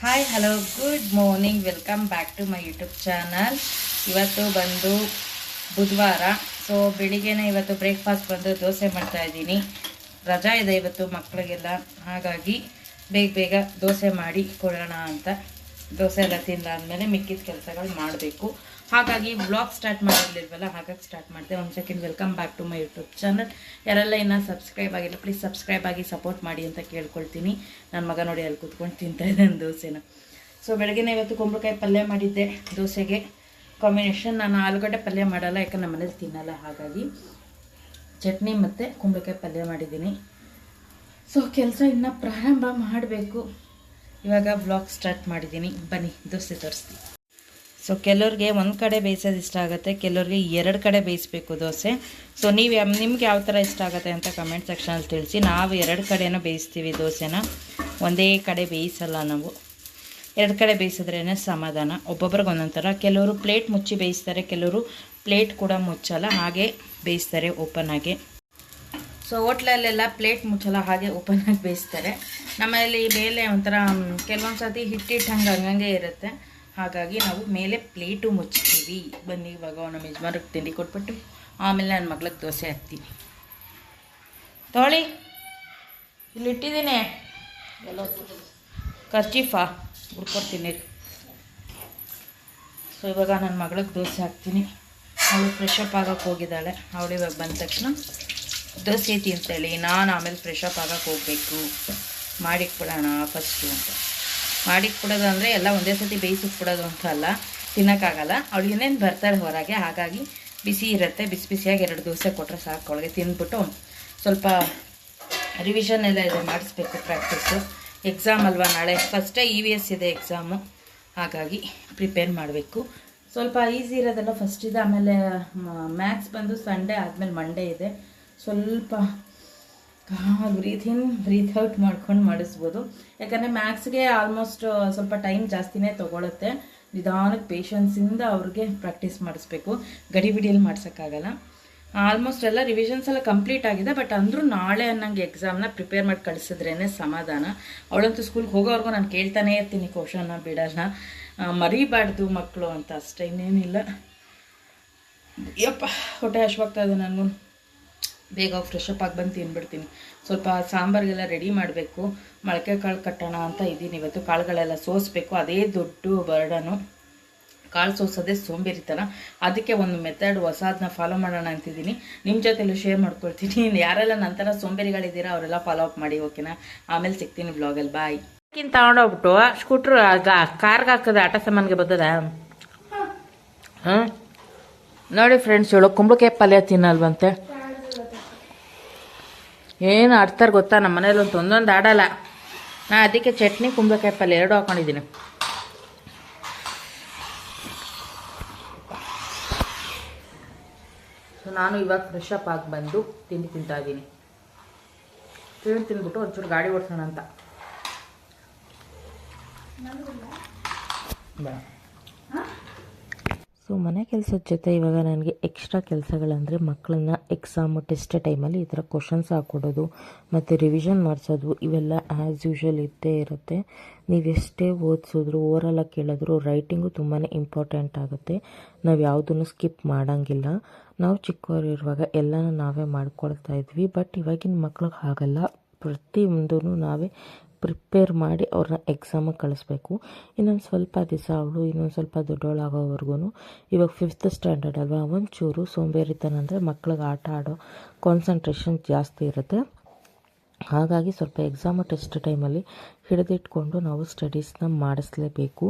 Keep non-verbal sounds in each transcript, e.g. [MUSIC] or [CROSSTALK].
Hi hello good morning welcome back to my YouTube channel ಇವತ್ತು ಬಂದು ಬುಧವಾರ. So ಬೆಳಿಗ್ಗೆನೇ ಇವತ್ತು ಬ್ರೇಕ್ಫಾಸ್ಟ್ ಬಂದು ದೋಸೆ ಮಾಡ್ತಾ ಇದ್ದೀನಿ. ರಜಾ ಇದೆ ಇವತ್ತು ಮಕ್ಕಳಿಗೆಲ್ಲ ಹಾಗಾಗಿ ಬೇಗ ಬೇಗ ದೋಸೆ ಮಾಡಿ ಕೊಡೋಣ ಅಂತ ದೋಸೆ ಎಲ್ಲ ತಿಂದಾದ್ಮೇಲೆ ಮಿಕ್ಕಿದ ಕೆಲಸಗಳು ಮಾಡಬೇಕು. ಹಾಗಾಗಿ ಬ್ಲಾಗ್ ಸ್ಟಾರ್ಟ್ ಮಾಡಿರ್ಲಿಲ್ವಲ್ಲ, ಹಾಗಾಗಿ ಸ್ಟಾರ್ಟ್ ಮಾಡಿದೆ. ಒಂದು second welcome back to my YouTube channel ಯಾರೆಲ್ಲ ಇನ್ನೂ ಸಬ್ಸ್ಕ್ರೈಬ್ ಆಗಿಲ್ಲ ಪ್ಲೀಸ್ ಸಬ್ಸ್ಕ್ರೈಬ್ ಆಗಿ ಸಪೋರ್ಟ್ ಮಾಡಿ ಅಂತ ಕೇಳ್ಕೊಳ್ತೀನಿ. ನನ್ನ ಮಗ ನೋಡಿ ಅಲ್ಲಿ ಕೂತ್ಕೊಂಡು ತಿಂತಾ ನನ್ನ ದೋಸೆನ. ಸೊ ಬೆಳಗ್ಗೆನೇ ಇವತ್ತು ಕುಂಬಳಕಾಯಿ ಪಲ್ಯ ಮಾಡಿದ್ದೆ ದೋಸೆಗೆ. ಕಾಂಬಿನೇಷನ್ ನಾನು ಆಲೂಗಡ್ಡೆ ಪಲ್ಯ ಮಾಡಲ್ಲ, ಯಾಕಂದ್ರೆ ನಮ್ಮ ಮನೇಲಿ ತಿನ್ನಲ್ಲ, ಹಾಗಾಗಿ. ಚಟ್ನಿ ಮತ್ತು ಕುಂಬಳಕಾಯಿ ಪಲ್ಯ ಮಾಡಿದ್ದೀನಿ. ಸೊ ಕೆಲಸ ಇನ್ನೂ ಪ್ರಾರಂಭ ಮಾಡಬೇಕು. ಇವಾಗ ಬ್ಲಾಗ್ ಸ್ಟಾರ್ಟ್ ಮಾಡಿದ್ದೀನಿ. ಬನ್ನಿ, ದೋಸೆ ತೋರಿಸ್ತೀನಿ. ಸೊ ಕೆಲವ್ರಿಗೆ ಒಂದು ಕಡೆ ಬೇಯಿಸೋದು ಇಷ್ಟ ಆಗುತ್ತೆ, ಕೆಲವ್ರಿಗೆ ಎರಡು ಕಡೆ ಬೇಯಿಸ್ಬೇಕು ದೋಸೆ. ಸೊ ನೀವು ನಿಮ್ಗೆ ಯಾವ ಥರ ಇಷ್ಟ ಆಗುತ್ತೆ ಅಂತ ಕಮೆಂಟ್ ಸೆಕ್ಷನಲ್ಲಿ ತಿಳಿಸಿ. ನಾವು ಎರಡು ಕಡೆನೂ ಬೇಯಿಸ್ತೀವಿ ದೋಸೆನ. ಒಂದೇ ಕಡೆ ಬೇಯಿಸಲ್ಲ ನಾವು. ಎರಡು ಕಡೆ ಬೇಯಿಸಿದ್ರೇ ಸಮಾಧಾನ. ಒಬ್ಬೊಬ್ರಿಗೆ ಒಂದೊಂದು ಥರ ಕೆಲವರು ಪ್ಲೇಟ್ ಮುಚ್ಚಿ ಬೇಯಿಸ್ತಾರೆ, ಕೆಲವರು ಪ್ಲೇಟ್ ಕೂಡ ಮುಚ್ಚಲ್ಲ. ಹಾಗೆ ಬೇಯಿಸ್ತಾರೆ ಓಪನ್ ಆಗಿ. ಸೊ ಹೋಟ್ಲಲ್ಲೆಲ್ಲ ಪ್ಲೇಟ್ ಮುಚ್ಚಲ್ಲ, ಹಾಗೆ ಓಪನ್ ಆಗಿ ಬೇಯಿಸ್ತಾರೆ. ನಮ್ಮಲ್ಲಿ ಮೇಲೆ ಒಂಥರ ಕೆಲವೊಂದು ಸರ್ತಿ ಹಿಟ್ಟಿಟ್ಟು ಹಂಗೆ ಹಂಗಂಗೆ ಇರುತ್ತೆ. ಹಾಗಾಗಿ ನಾವು ಮೇಲೆ ಪ್ಲೇಟು ಮುಚ್ತೀವಿ. ಬನ್ನಿ, ಇವಾಗ ನಮ್ಮ ಯಜಮಾನಕ್ಕೆ ತಿಂಡಿ ಕೊಟ್ಬಿಟ್ಟು, ಆಮೇಲೆ ನನ್ನ ಮಗ್ಳಿಗೆ ದೋಸೆ ಹಾಕ್ತೀನಿ. ತೋಳಿ, ಇಲ್ಲಿ ಇಟ್ಟಿದ್ದೀನಿ. ಎಲ್ಲ ಖರ್ಚೀಫಾ ಹುಡ್ಕೊಡ್ತೀನಿ ಸೊ ಇವಾಗ ನನ್ನ ಮಗಳಿಗೆ ದೋಸೆ ಹಾಕ್ತೀನಿ. ಅವಳು ಫ್ರೆಶ್ ಅಪ್ ಆಗೋಕ್ಕೆ ಹೋಗಿದ್ದಾಳೆ. ಅವಳು ಇವಾಗ ಬಂದ ತಕ್ಷಣ ದೋಸೆ ತಿಂತೇಳಿ ನಾನು ಆಮೇಲೆ ಫ್ರೆಶ್ ಅಪ್ ಆಗೋಕ್ಕೆ ಹೋಗಬೇಕು. ಮಾಡಿಕ್ಬಿಡೋಣ ಫಸ್ಟು ಅಂತ. ಮಾಡಿಕ್ಬಿಡೋದು ಅಂದರೆ ಎಲ್ಲ ಒಂದೇ ಸತಿ ಬೇಯಿಸಿಕ್ಬಿಡೋದು ಅಂತ ಅಲ್ಲ, ತಿನ್ನೋಕ್ಕಾಗಲ್ಲ. ಅವ್ಳು ಇನ್ನೇನು ಬರ್ತಾರೆ ಹೊರಗೆ, ಹಾಗಾಗಿ ಬಿಸಿ ಇರುತ್ತೆ, ಬಿಸಿ ಬಿಸಿಯಾಗಿ ಎರಡು ದೋಸೆ ಕೊಟ್ಟರೆ ಸಾಕು. ಅವಳಿಗೆ ತಿಂದ್ಬಿಟ್ಟು ಸ್ವಲ್ಪ ರಿವಿಷನ್ ಎಲ್ಲ ಇದೆ, ಮಾಡಿಸ್ಬೇಕು ಪ್ರಾಕ್ಟೀಸು ಎಕ್ಸಾಮ್ ಅಲ್ವಾ ನಾಳೆ? ಫಸ್ಟೇ ಇ ವಿ ಎಸ್ ಇದೆ ಎಕ್ಸಾಮು ಹಾಗಾಗಿ ಪ್ರಿಪೇರ್ ಮಾಡಬೇಕು. ಸ್ವಲ್ಪ ಈಸಿ ಇರೋದೆಲ್ಲ ಫಸ್ಟ್ ಇದೆ. ಆಮೇಲೆ ಮ್ಯಾಥ್ಸ್ ಬಂದು ಸಂಡೇ ಆದಮೇಲೆ ಮಂಡೇ ಇದೆ. ಸ್ವಲ್ಪ ಬ್ರೀತ್ ಇನ್ ಬ್ರೀತ್ ಔಟ್ ಮಾಡ್ಕೊಂಡು ಮಾಡಿಸ್ಬೋದು. ಯಾಕಂದರೆ ಮ್ಯಾಥ್ಸ್ಗೆ ಆಲ್ಮೋಸ್ಟ್ ಸ್ವಲ್ಪ ಟೈಮ್ ಜಾಸ್ತಿನೇ ತೊಗೊಳುತ್ತೆ. ನಿಧಾನಕ್ಕೆ ಪೇಷನ್ಸಿಂದ ಅವ್ರಿಗೆ ಪ್ರಾಕ್ಟೀಸ್ ಮಾಡಿಸ್ಬೇಕು. ಗಡಿಬಿಡಿಯಲ್ಲಿ ಮಾಡ್ಸೋಕ್ಕಾಗಲ್ಲ. ಆಲ್ಮೋಸ್ಟ್ ಎಲ್ಲ ರಿವಿಷನ್ಸ್ ಎಲ್ಲ ಕಂಪ್ಲೀಟ್ ಆಗಿದೆ ಬಟ್ ಅಂದರೂ ನಾಳೆ ಅನ್ನಂಗೆ ಎಕ್ಸಾಮ್ನ ಪ್ರಿಪೇರ್ ಮಾಡಿ ಕಳಿಸಿದ್ರೇ ಸಮಾಧಾನ. ಅವಳಂತೂ ಸ್ಕೂಲ್ಗೆ ಹೋಗೋವರೆಗೂ ನಾನು ಕೇಳ್ತಾನೆ ಇರ್ತೀನಿ ಕ್ವಶನ್ನ ಬಿಡೋಣ ಮರಿಬಾರ್ದು ಮಕ್ಕಳು ಅಂತ ಅಷ್ಟೇ, ಇನ್ನೇನಿಲ್ಲ. ಯಪ್ಪ, ಹೊಟ್ಟೆ ಹಶ್ವಾಗ್ತಾ ಇದೆ ನನಗೂ ಬೇಗ ಫ್ರೆಶ್ ಅಪ್ ಆಗಿ ಬಂದು ತಿನ್ಬಿಡ್ತೀನಿ. ಸ್ವಲ್ಪ ಸಾಂಬಾರಿಗೆಲ್ಲ ರೆಡಿ ಮಾಡಬೇಕು. ಮೊಳಕೆ ಕಾಳು ಕಟ್ಟೋಣ ಅಂತ ಇದ್ದೀನಿ ಇವತ್ತು. ಕಾಳುಗಳೆಲ್ಲ ಸೋಸಬೇಕು. ಅದೇ ದೊಡ್ಡ ಬರ್ಡನು ಕಾಳು ಸೋಸೋದೇ ಸೋಂಬೇರಿತನ. ಅದಕ್ಕೆ ಒಂದು ಮೆಥಡ್ ಹೊಸದನ್ನ ಫಾಲೋ ಮಾಡೋಣ ಅಂತಿದ್ದೀನಿ. ನಿಮ್ಮ ಜೊತೆಲೂ ಶೇರ್ ಮಾಡ್ಕೊಳ್ತೀನಿ. ಯಾರೆಲ್ಲ ನಂತರ ಸೋಂಬೇರಿಗಳಿದ್ದೀರಾ ಅವರೆಲ್ಲ ಫಾಲೋ ಅಪ್ ಮಾಡಿ ಓಕೆನಾ ಆಮೇಲೆ ಸಿಗ್ತೀನಿ ಬ್ಲಾಗಲ್ಲಿ ಬಾಯ್ ಕಿಂತ ತಗೊಂಡೋಗ್ಬಿಟ್ಟು ಸ್ಕೂಟ್ರ್ ಕಾರ್ಗೆ ಹಾಕ್ತದೆ ಆಟ ಸಾಮಾನಿಗೆ ಬರ್ತದ ಹಾಂ. ನೋಡಿ ಫ್ರೆಂಡ್ಸ್ ಹೇಳು ಕುಂಬಳಕಾಯಿ ಪಲ್ಯ ತಿನ್ನಲ್ವಂತೆ? ಏನು ಆಡ್ತಾರೆ ಗೊತ್ತಾ? ನಮ್ಮ ಮನೇಲಿ ಒಂದು ಒಂದೊಂದು ಆಡಲ್ಲ. ನಾ ಅದಕ್ಕೆ ಚಟ್ನಿ, ಕುಂಬಳಕಾಯಿ ಪಲ್ಯ ಎರಡು ಹಾಕೊಂಡಿದ್ದೀನಿ. ಸೊ ನಾನು ಇವಾಗ ಫ್ರೆಶ್ ಅಪ್ ಆಗಿ ಬಂದು ತಿಂಡಿ ತಿಂತಾ ಇದ್ದೀನಿ. ತಿಂಡಿ ತಿಂದ್ಬಿಟ್ಟು ಒಂಚೂರು ಗಾಡಿ ಓಡಿಸೋಣ ಅಂತ ಬೇಡ ಸೊ ಮನೆ ಕೆಲಸದ ಜೊತೆ ಇವಾಗ ನನಗೆ ಎಕ್ಸ್ಟ್ರಾ ಕೆಲಸಗಳಂದರೆ ಮಕ್ಕಳನ್ನ ಎಕ್ಸಾಮು ಟೆಸ್ಟ್ ಟೈಮಲ್ಲಿ ಈ ಥರ ಕ್ವಶನ್ಸ್ ಹಾಕ್ಕೊಡೋದು ಮತ್ತು ರಿವಿಷನ್ ಮಾಡಿಸೋದು, ಇವೆಲ್ಲ ಆ್ಯಸ್ ಯೂಶ್ವಲ್ ಇದ್ದೇ ಇರುತ್ತೆ. ನೀವು ಎಷ್ಟೇ ಓದಿಸಿದ್ರು ಓವರಲ್ಲಾಗಿ ಕೇಳಿದ್ರು ರೈಟಿಂಗು ತುಂಬಾ ಇಂಪಾರ್ಟೆಂಟ್ ಆಗುತ್ತೆ. ನಾವು ಯಾವುದನ್ನು ಸ್ಕಿಪ್ ಮಾಡೋಂಗಿಲ್ಲ. ನಾವು ಚಿಕ್ಕವರಿರುವಾಗ ಎಲ್ಲನೂ ನಾವೇ ಮಾಡ್ಕೊಳ್ತಾ ಇದ್ವಿ ಬಟ್ ಇವಾಗಿನ ಮಕ್ಳಿಗೆ ಹಾಗಲ್ಲ. ಪ್ರತಿಯೊಂದೂ ನಾವೇ ಪ್ರಿಪೇರ್ ಮಾಡಿ ಅವ್ರನ್ನ ಎಕ್ಸಾಮಿಗೆ ಕಳಿಸ್ಬೇಕು. ಇನ್ನೊಂದು ಸ್ವಲ್ಪ ದಿವಸ ಅವಳು ಇನ್ನೊಂದು ಸ್ವಲ್ಪ ದೊಡ್ಡವಳಾಗೋವರೆಗೂ ಇವಾಗ ಫಿಫ್ತ್ ಸ್ಟ್ಯಾಂಡರ್ಡ್ ಅಲ್ವಾ, ಒಂಚೂರು ಸೋಂಬೇರಿತನ ಅಂದರೆ ಮಕ್ಳಿಗೆ ಆಟ ಆಡೋ ಕಾನ್ಸಂಟ್ರೇಷನ್ ಜಾಸ್ತಿ ಇರುತ್ತೆ. ಹಾಗಾಗಿ ಸ್ವಲ್ಪ ಎಕ್ಸಾಮ್ ಟೆಸ್ಟ್ ಟೈಮಲ್ಲಿ ಹಿಡಿದಿಟ್ಕೊಂಡು ನಾವು ಸ್ಟಡೀಸ್ನ ಮಾಡಿಸ್ಲೇಬೇಕು.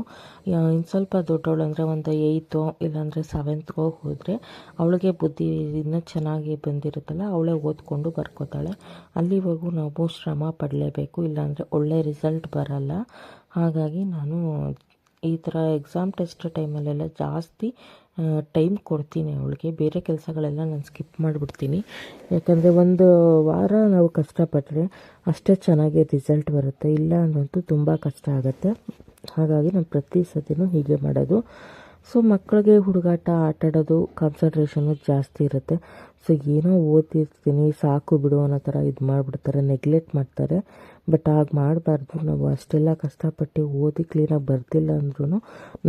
ಇನ್ನು ಸ್ವಲ್ಪ ದೊಡ್ಡವಳು ಅಂದರೆ ಒಂದು ಏಯ್ತೋ ಇಲ್ಲಾಂದರೆ ಸೆವೆಂತ್ಗೋ ಹೋದರೆ ಅವಳಿಗೆ ಬುದ್ಧಿ ಇನ್ನೂ ಚೆನ್ನಾಗಿ ಬಂದಿರುತ್ತಲ್ಲ, ಅವಳೇ ಓದ್ಕೊಂಡು ಬರ್ಕೋತಾಳೆ. ಅಲ್ಲಿವರೆಗೂ ನಾವು ಶ್ರಮ ಪಡಲೇಬೇಕು, ಇಲ್ಲಾಂದರೆ ಒಳ್ಳೆ ರಿಸಲ್ಟ್ ಬರಲ್ಲ. ಹಾಗಾಗಿ ನಾನು ಈ ಥರ ಎಕ್ಸಾಮ್ ಟೆಸ್ಟ್ ಟೈಮಲ್ಲೆಲ್ಲ ಜಾಸ್ತಿ ಟೈಮ್ ಕೊಡ್ತೀನಿ ಅವಳಿಗೆ. ಬೇರೆ ಕೆಲಸಗಳೆಲ್ಲ ನಾನು ಸ್ಕಿಪ್ ಮಾಡಿಬಿಡ್ತೀನಿ. ಯಾಕಂದರೆ ಒಂದು ವಾರ ನಾವು ಕಷ್ಟಪಟ್ಟರೆ ಅಷ್ಟೇ ಚೆನ್ನಾಗಿ ರಿಸಲ್ಟ್ ಬರುತ್ತೆ. ಇಲ್ಲ ಅಂದಂತೂ ತುಂಬ ಕಷ್ಟ ಆಗುತ್ತೆ. ಹಾಗಾಗಿ ನಾನು ಪ್ರತಿ ಸತಿನೂ ಹೀಗೆ ಮಾಡೋದು. ಸೊ ಮಕ್ಕಳಿಗೆ ಹುಡುಗಾಟ ಆಟಾಡೋದು ಕಾನ್ಸಂಟ್ರೇಷನು ಜಾಸ್ತಿ ಇರುತ್ತೆ. ಸೊ ಏನೋ ಓದ್ತಿರ್ತೀನಿ. ಸಾಕು ಬಿಡು ಅನ್ನೋ ಥರ ಇದು ಮಾಡಿಬಿಡ್ತಾರೆ. ನೆಗ್ಲೆಕ್ಟ್ ಮಾಡ್ತಾರೆ. ಬಟ್ ಆಗ ಮಾಡಬಾರ್ದು. ನಾವು ಅಷ್ಟೆಲ್ಲ ಕಷ್ಟಪಟ್ಟು ಓದಿ ಕ್ಲೀನಾಗಿ ಬರ್ತಿಲ್ಲ ಅಂದ್ರೂ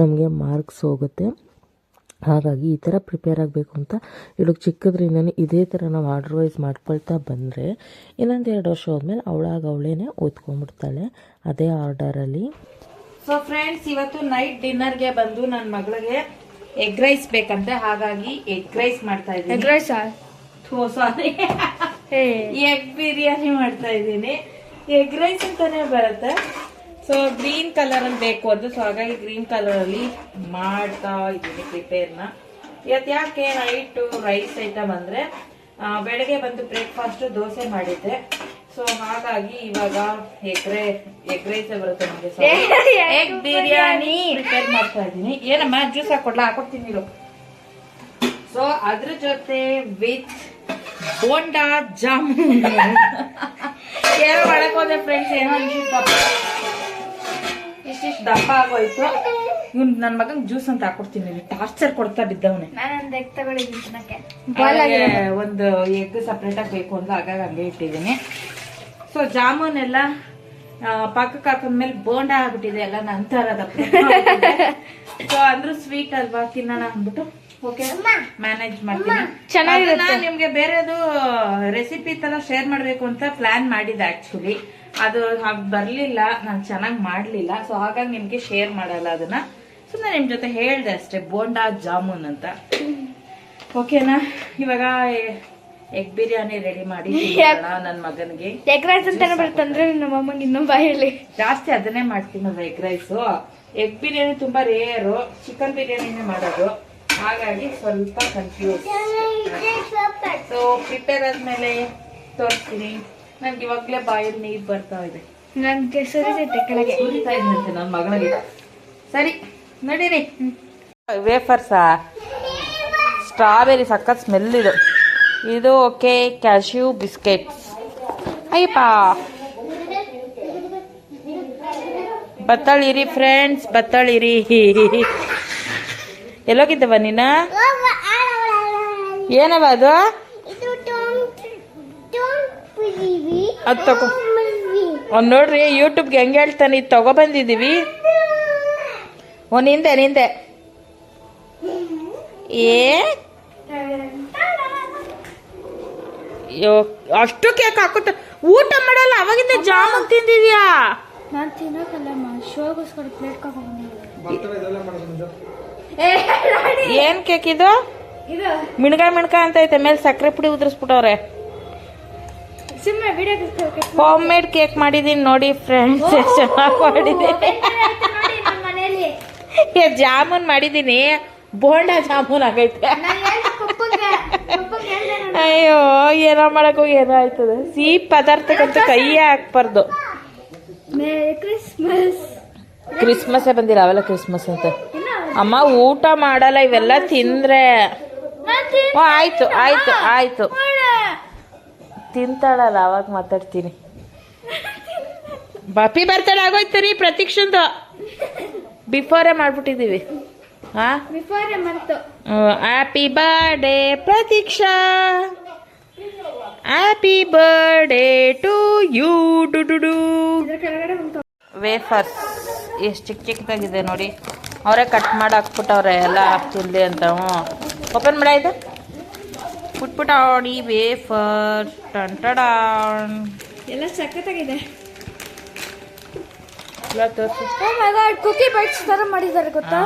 ನಮಗೆ ಮಾರ್ಕ್ಸ್ ಹೋಗುತ್ತೆ. ಹಾಗಾಗಿ ಈ ಥರ ಪ್ರಿಪೇರ್ ಆಗಬೇಕು ಅಂತ ಇವಳಿಗೆ ಚಿಕ್ಕದ್ರಿಂದನೇ ಇದೇ ಥರ ನಾವು ಆರ್ಡರ್ ವೈಸ್ ಮಾಡ್ಕೊಳ್ತಾ ಬಂದರೆ ಇನ್ನೊಂದು ಎರಡು ವರ್ಷ ಹೋದ್ಮೇಲೆ ಅವಳಾಗ ಅವಳೇನೆ ಓದ್ಕೊಂಡ್ಬಿಡ್ತಾಳೆ ಅದೇ ಆರ್ಡರಲ್ಲಿ ಸೊ ಫ್ರೆಂಡ್ಸ್ ಇವತ್ತು ನೈಟ್ ಡಿನ್ನರ್ಗೆ ಬಂದು ನನ್ನ ಮಗಳಿಗೆ ಎಗ್ ರೈಸ್ ಬೇಕಂತೆ ಹಾಗಾಗಿ ಎಗ್ ರೈಸ್ ಮಾಡ್ತಾ ಇದ್ದೀನಿ. ಸಾರಿ ಎಗ್ ಬಿರಿಯಾನಿ ಮಾಡ್ತಾ ಇದ್ದೀನಿ. ಎಗ್ ರೈಸ್ ಅಂತಾನೆ ಬರುತ್ತೆ. ಸೊ ಗ್ರೀನ್ ಕಲರ್ ಅಂತ ಬೇಕು ಅಂತ. ಸೊ ಹಾಗಾಗಿ ಗ್ರೀನ್ ಕಲರ್ ಅಲ್ಲಿ ಮಾಡ್ತಾ ಇದ್ದೀನಿ ಪ್ರಿಪೇರ್ನ ಇವತ್ತು ಯಾಕೆ ನೈಟು ರೈಸ್ ಐಟಮ್ ಅಂದ್ರೆ ಬೆಳಗ್ಗೆ ಬಂದು ಬ್ರೇಕ್ಫಾಸ್ಟ್ ದೋಸೆ ಮಾಡಿದ್ದೆ ಸೊ ಹಾಗಾಗಿ ಇವಾಗ ಎಗ್ ರೈ ಎಗ್ ರೈಸ್ ಬರುತ್ತೆ ನಮಗೆ. ಎಗ್ [LAUGHS] ಬಿರಿಯಾನಿ ಪ್ರಿಪೇರ್ ಮಾಡ್ತಾ ಇದ್ದೀನಿ. ಏನಮ್ಮ ಜ್ಯೂಸ್ ಹಾಕೊಡ್ಲಾ? ಹಾಕೊಡ್ತೀನಿ ಸೊ ಅದ್ರ ಜೊತೆ ವಿತ್ ಬೋಂಡಾ ಜಾಮೂನ್. [LAUGHS] ಏನೋ ಮಾಡಕ್ ಹೋದ್ರೆ ಫ್ರೆಂಡ್ಸ್ ಏನೋ ಇಷ್ಟ ಇಷ್ಟಿಷ್ಟು ದಪ್ಪ ಆಗೋಯ್ತು. ಇವ್ನ್ ನನ್ ಮಗಂಗ್ ಜ್ಯೂಸ್ ಅಂತ ಹಾಕೊಡ್ತೀನಿ. ಟಾರ್ಚರ್ ಕೊಡ್ತಾ ಬಿದ್ದವನೇ. ಒಂದು ಎಗ್ ಸಪ್ರೇಟ್ ಆಗಿ ಬೇಕು ಅಂತ ಆಗಾಗ ಹಂಗೆ ಇಟ್ಟಿದ್ದೀನಿ. ಸೊ ಜಾಮೂನ್ ಎಲ್ಲ ಪಾಕಕ್ಕೆ ಹಾಕೊಂಡ್ಮೇಲೆ ಬೋಂಡ ಆಗ್ಬಿಟ್ಟಿದೆ ಎಲ್ಲ ನಂತರ ಸೊ ಅಂದ್ರೂ ಸ್ವೀಟ್ ಅಲ್ವಾ? ತಿನ್ನೋಣ ಅಂದ್ಬಿಟ್ಟು. ಓಕೆ ಮ್ಯಾನೇಜ್ ಮಾಡ್ತೀನಿ. ನಿಮ್ಗೆ ಬೇರೆದು ರೆಸಿಪಿ ತರ ಶೇರ್ ಮಾಡ್ಬೇಕು ಅಂತ ಪ್ಲಾನ್ ಮಾಡಿದೆ ಆಕ್ಚುಲಿ ಅದು ಹಾಗೆ ಬರ್ಲಿಲ್ಲ ನಾನು ಚೆನ್ನಾಗಿ ಮಾಡ್ಲಿಲ್ಲ ಸೊ ಹಾಗಾಗಿ ನಿಮ್ಗೆ ಶೇರ್ ಮಾಡಲ್ಲ ಅದನ್ನ. ಸುಮ್ಮನೆ ನಿಮ್ ಜೊತೆ ಹೇಳ್ದೆ ಅಷ್ಟೇ ಬೋಂಡಾ ಜಾಮೂನ್ ಅಂತ. ಓಕೆನಾ ಇವಾಗ ಎಗ್ ಬಿರಿಯಾನಿ ರೆಡಿ ಮಾಡಿ ನನ್ನ ಮಗನಿಗೆ. ಎಗ್ ರೈಸ್ ಅಂತಾನೆ ಬರ್ತಂದ್ರೆ ನಮ್ಮ ಅಮ್ಮಂಗೆ ಇನ್ನೂ ಬಾಯಲ್ಲಿ. ಜಾಸ್ತಿ ಅದನ್ನೇ ಮಾಡ್ತೀನಲ್ಲ ಎಗ್ ರೈಸು ಎಗ್ ಬಿರಿಯಾನಿ ತುಂಬಾ ರೇರು ಚಿಕನ್ ಬಿರಿಯಾನಿನೇ ಮಾಡೋದು. ಹಾಗಾಗಿ ಸ್ವಲ್ಪ ಕನ್ಫ್ಯೂಸ್ ಸೊ ಪ್ರಿಪೇರ್ ಆದ್ಮೇಲೆ ತೋರಿಸ್ತೀನಿ. ನನ್ಗೆ ಇವಾಗ್ಲೇ ಬಾಯಲ್ಲಿ ನೀರ್ ಬರ್ತಾ ಇದೆ. ನನ್ಗೆ ಸುರಿತೈತೆ ಕೆಳಗೆ. ಸುರಿತಾ ಇದ್ದಂತೆ ನನ್ನ ಮಗಳಿಗೆ ಸರಿ ನಡೀರಿ. ವೇಫರ್ಸಾ ಸ್ಟ್ರಾಬೆರಿ ಸಖತ್ ಸ್ಮೆಲ್ ಇದು. ಇದು ಓಕೆ ಕ್ಯಾಶ್ಯೂ ಬಿಸ್ಕೆಟ್ಸ್ ಅಯ್ಯಪ್ಪ. ಬತ್ತಳಿರಿ ಫ್ರೆಂಡ್ಸ್ ಬತ್ತಳಿರಿ. ಎಲ್ಲೋಗಿದ್ದವ ನೀನ? ಏನವ ಅದು? ಅದು ತಗೋ. ಅವ್ನು ನೋಡ್ರಿ ಯೂಟ್ಯೂಬ್ಗೆ ಹೆಂಗೆ ಹೇಳ್ತಾನೆ ಇದು ತಗೊಬಂದಿದ್ದೀವಿ ಓ ನಿಂದೆ ನಿಂದೆ. ಏ? ಅಯ್ಯೋ ಅಷ್ಟು ಕೇಕ್ ಹಾಕುತ್ತ. ಊಟ ಮಾಡಲ್ಲ ಅವಾಗಿಂದ ಜಾಮೂನ್ ತಿಂದಿದ್ಯಾ? ನಾನು ಶೋಗೋಸ್ಕರ ಪ್ಲೇಟ್ ಏನ್ ಕೇಕ್ ಇದು? ಇದು. ಮಿಣ್ಕಾಯಿ ಮಿಣ್ಕಾಯ್ ಅಂತ ಐತೆ ಮೇಲೆ ಸಕ್ಕರೆ ಪುಡಿ ಉದುರಿಸ್ಬಿಟ್ಟವ್ರೆ. Home made. ಕೇಕ್ ಮಾಡಿದೀನಿ ನೋಡಿ ಫ್ರೆಂಡ್ಸ್ ಚೆನ್ನಾಗಿ ಮಾಡಿದ್ದೀನಿ ಜಾಮೂನ್ ಮಾಡಿದೀನಿ. ಬೋಂಡ ಜಾಮೂನ್ ಆಗೈತೆ. ಅಯ್ಯೋ ಏನೋ ಮಾಡಕ್ ಹೋಗಿ ಏನೋ ಆಯ್ತದೆ. ಸಿಹಿ ಪದಾರ್ಥಕ್ಕಂತೂ ಕೈಯೇ ಹಾಕ್ಬಾರ್ದು. ಕ್ರಿಸ್ಮಸ್. ಕ್ರಿಸ್ಮಸ್ ಬಂದಿಲ್ಲ ಅವೆಲ್ಲ ಕ್ರಿಸ್ಮಸ್ ಅಂತ. ಅಮ್ಮ ಊಟ ಮಾಡಲ್ಲ ಇವೆಲ್ಲ ತಿಂದ್ರೆ. ಆಯ್ತು ಆಯ್ತು ಆಯ್ತು. ತಿಂತಾಳಲ್ಲ ಅವಾಗ ಮಾತಾಡ್ತೀನಿ. ಬಾಪಿ ಬರ್ತಾಳೆ ಆಗೋಯ್ತು ರೀ ಪ್ರತೀಕ್ಷಂದು. ಬಿಫೋರೇ ಮಾಡ್ಬಿಟ್ಟಿದೀವಿ ಹಾ before month happy birthday Pratiksha. Happy birthday to you do ಡು ಡು. ವೇಫರ್ಸ್ ಎಷ್ಟು ಚಿಕ್ಕ ಚಿಕ್ಕದಾಗಿದೆ ನೋಡಿ. ಅವರೇ ಕಟ್ ಮಾಡಿ ಹಾಕ್ಬಿಟ್ಟವ್ರೆ ಎಲ್ಲ ತಿನ್ಲಿ ಅಂತ. ಹ್ಞೂ. ಓಪನ್ ಮಾಡಾಯ್ತು ಇದು. ಪುಟ್ಪುಟಾಣಿ ವೇಫರ್ ಟಂಟಡಾಣ್ ಎಲ್ಲ ಸಖತ್ತಾಗಿದೆ. ಎಲ್ಲ ಗಾಡ್ ಕುಕಿ ಬೈಟ್ಸ್ ತರ ಮಾಡಿದ್ದಾರೆ ಗೊತ್ತಾ?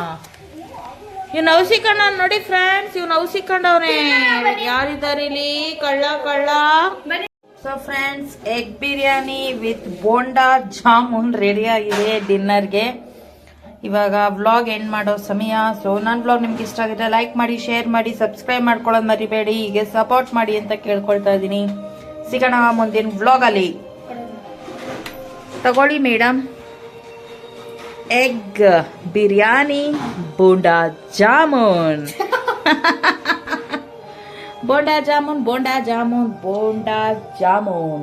ಇವ್ ನೌಸಿಕೊಂಡ ನೋಡಿ ಫ್ರೆಂಡ್ಸ್ ಇವ್ ನೌಸಿಕೊಂಡವ್ರೆ ಯಾರಿದ್ದಾರೆ ಇಲ್ಲಿ? ಕಳ್ಳ ಕಳ್ಳ. So friends egg biryani with bonda jamun ready ಆಗಿದೆ ಡಿನ್ನರ್ಗೆ ಇವಾಗ ವ್ಲಾಗ್ ಎಂಡ್ ಮಾಡೋ ಸಮಯ. ಸೊ ನನ್ನ ವ್ಲಾಗ್ ನಿಮ್ಗೆ ಇಷ್ಟ ಆಗಿದ್ರೆ ಲೈಕ್ ಮಾಡಿ ಶೇರ್ ಮಾಡಿ ಸಬ್ಸ್ಕ್ರೈಬ್ ಮಾಡ್ಕೊಳ್ಳೋದು ಮರಿಬೇಡಿ. ಹೀಗೆ ಸಪೋರ್ಟ್ ಮಾಡಿ ಅಂತ ಕೇಳ್ಕೊಳ್ತಾ ಇದ್ದೀನಿ. ಸಿಗೋಣ ಮುಂದಿನ ವ್ಲಾಗಲ್ಲಿ ತಗೊಳ್ಳಿ ಮೇಡಮ್ ಎಗ್ ಬಿರಿಯಾನಿ ಬೋಂಡಾ ಜಾಮೂನ್ ಬೋಂಡಾ ಜಾಮೂನ್ ಬೋಂಡಾ ಜಾಮೂನ್ ಬೋಂಡಾ ಜಾಮೂನ್